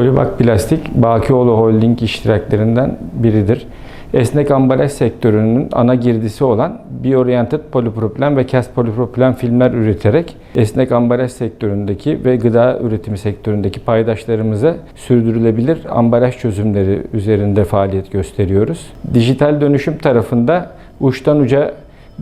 Polibak Plastik, Bakioğlu Holding iştiraklerinden biridir. Esnek ambalaj sektörünün ana girdisi olan Bioriented polipropilen ve Cast polipropilen filmler üreterek esnek ambalaj sektöründeki ve gıda üretimi sektöründeki paydaşlarımıza sürdürülebilir ambalaj çözümleri üzerinde faaliyet gösteriyoruz. Dijital dönüşüm tarafında uçtan uca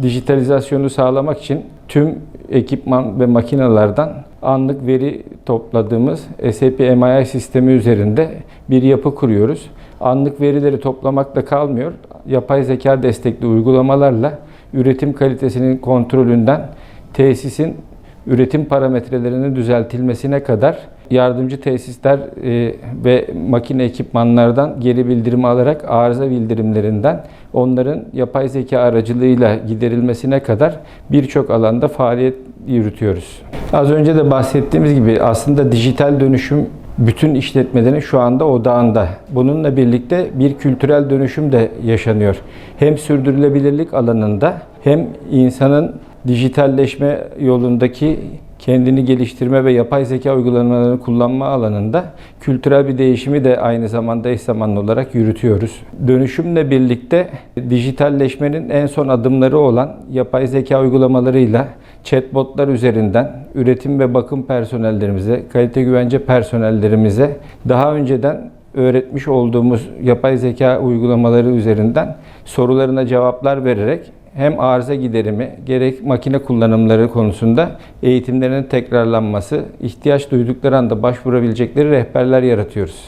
dijitalizasyonu sağlamak için tüm ekipman ve makinelerden anlık veri topladığımız SAP MII sistemi üzerinde bir yapı kuruyoruz. Anlık verileri toplamakla kalmıyor. Yapay zeka destekli uygulamalarla üretim kalitesinin kontrolünden tesisin üretim parametrelerinin düzeltilmesine kadar yardımcı tesisler e, ve makine ekipmanlardan geri bildirim alarak arıza bildirimlerinden onların yapay zeka aracılığıyla giderilmesine kadar birçok alanda faaliyet yürütüyoruz. Az önce de bahsettiğimiz gibi aslında dijital dönüşüm bütün işletmelerin şu anda odağında. Bununla birlikte bir kültürel dönüşüm de yaşanıyor. Hem sürdürülebilirlik alanında hem insanın dijitalleşme yolundaki kendini geliştirme ve yapay zeka uygulamalarını kullanma alanında kültürel bir değişimi de aynı zamanda eş zamanlı olarak yürütüyoruz. Dönüşümle birlikte dijitalleşmenin en son adımları olan yapay zeka uygulamalarıyla chatbotlar üzerinden üretim ve bakım personellerimize, kalite güvence personellerimize daha önceden öğretmiş olduğumuz yapay zeka uygulamaları üzerinden sorularına cevaplar vererek hem arıza giderimi gerek makine kullanımları konusunda eğitimlerinin tekrarlanması, ihtiyaç duydukları anda başvurabilecekleri rehberler yaratıyoruz.